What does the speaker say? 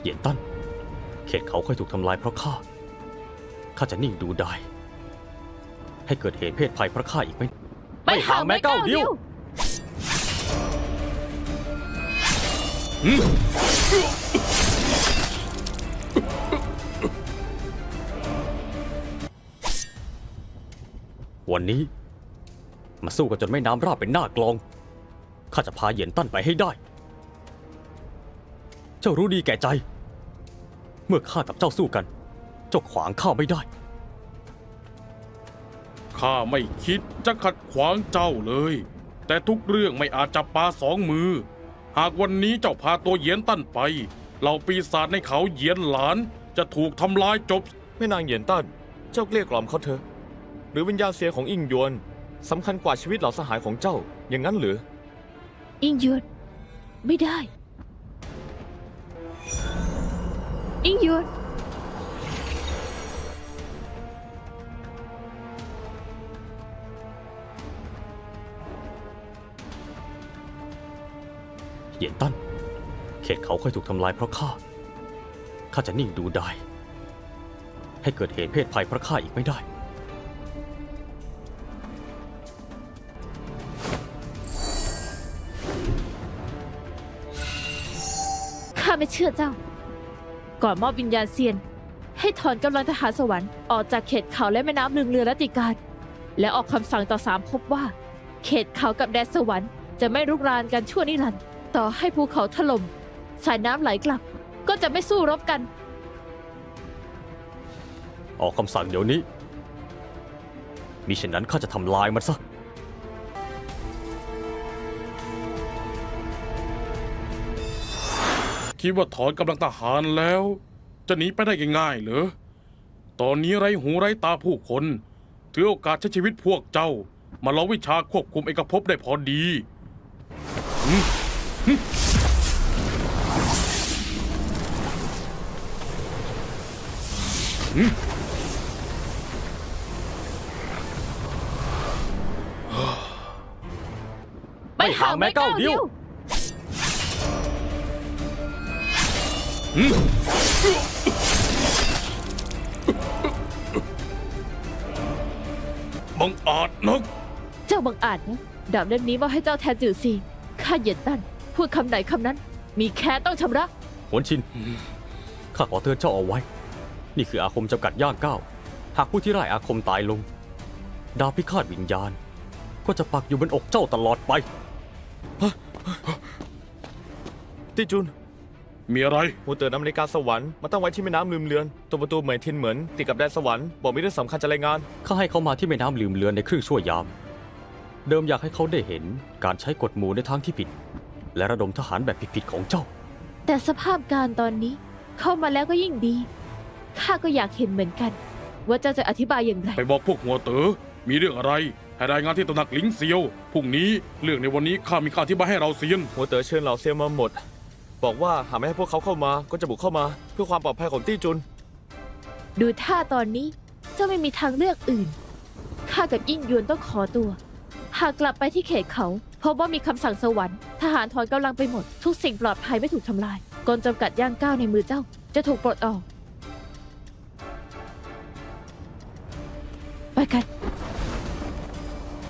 เหยียนตั้น เขตเขาค่อยถูกทำลายเพราะข้า ข้าจะนิ่งดูได้ ให้เกิดเหตุเพศภัยเพราะข้าอีกไหมไม่ห่างแม้ก้าวเดียววันนี้ มาสู้กันจนไม่น้ำราบเป็นหน้ากลอง ข้าจะพาเหยียนตั้นไปให้ได้ เจ้ารู้ดีแก่ใจ เมื่อข้ากับเจ้าสู้กัน เจ้าขวางข้าไม่ได้ ข้าไม่คิดจะขัดขวางเจ้าเลย แต่ทุกเรื่องไม่อาจจับปลาสองมือ หากวันนี้เจ้าพาตัวเหยียนตั้นไป เหล่าปีศาจในเขาเหยียนหลานจะถูกทำลายจบ แม่นางเหยียนตั้น เจ้าเกลี้ยกล่อมเขาเถอะ หรือวิญญาณเสียของอิงยวนสำคัญกว่าชีวิตเหล่าสหายของเจ้า อย่างนั้นหรือ อิงหยวนไม่ได้ อิงหยวนเหยียนตั้น เขตเขาค่อยถูกทำลายเพราะข้า ข้าจะนิ่งดูได้ ให้เกิดเหตุเพศภัยเพราะข้าอีกไม่ได้ ข้าไม่เชื่อเจ้า ก่อนมอบวิญญาณเซียน ให้ถอนกำลังทหารสวรรค์ออกจากเขตเขาและแม่น้ำลืมเรือและติการ และออกคำสั่งต่อสามภพว่า เขตเขากับแดนสวรรค์จะไม่รุกรานกันชั่วนิรันดร์ต่อให้ภูเขาถล่มสายน้ำไหลกลับ ก็จะไม่สู้รบกัน ออกคำสั่งเดี๋ยวนี้มิฉะนั้นข้าจะทำลายมันซะ คิดว่าถอนกำลังทหารแล้ว จะหนีไปได้ง่ายๆเหรอ ตอนนี้ไร้หูไร้ตาผู้คน ถือโอกาสใช้ชีวิตพวกเจ้า มาลองวิชาควบคุมเอกภพได้พอดีไม่ห่างแม้ก้าวเดียว บังอาจนัก เจ้าบังอาจนะดาบเล่มนี้มอบให้เจ้าแทนจือซีข้าเหยียดตั้นพูดคำไหนคำนั้น มีแค่ต้องชำระ หวนชิน ข้าขอเตือนเจ้าเอาไว้ นี่คืออาคมจำกัดย่างก้าว หากผู้ที่ไร้อาคมตายลง ดาวพิฆาตวิญญาณ ก็จะปักอยู่บนอกเจ้าตลอดไป ติจุน มีอะไรหัวเตือนอเมริกาสวรรค์มาตั้งไว้ที่แม่น้ำลืมเลือน ตัวประตูเหมยทินเหมือนติดกับแดนสวรรค์บอกมีเรื่องสำคัญจะรายงาน ข้าให้เขามาที่แม่น้ำลืมเลือนในครึ่งชั่วยาม เดิมอยากให้เขาได้เห็นการใช้กฎหมู่ในทางที่ผิด และระดมทหารแบบผิดๆของเจ้า แต่สภาพการตอนนี้ เข้ามาแล้วก็ยิ่งดี ข้าก็อยากเห็นเหมือนกัน ว่าเจ้าจะอธิบายอย่างไร ไปบอกพวกหัวเต๋อมีเรื่องอะไร ให้รายงานที่ตำหนักหลิงเซียวพรุ่งนี้เรื่องในวันนี้ข้ามีข้าที่บายให้เราเซียน หัวเต๋อเชิญเหล่าเซียมาหมด บอกว่าหากไม่ให้พวกเขาเข้ามาก็จะบุกเข้ามา เพื่อความปลอดภัยของตี้จุน ดูท่าตอนนี้เจ้าไม่มีทางเลือกอื่น ข้ากับยิ่งยวนต้องขอตัว หากกลับไปที่เขตเขาพบว่ามีคำสั่งสวรรค์ทหารถอนกำลังไปหมด ทุกสิ่งปลอดภัยไม่ถูกทำลายกลจำกัดย่างก้าวในมือเจ้า จะถูกปลดออก ไปกัน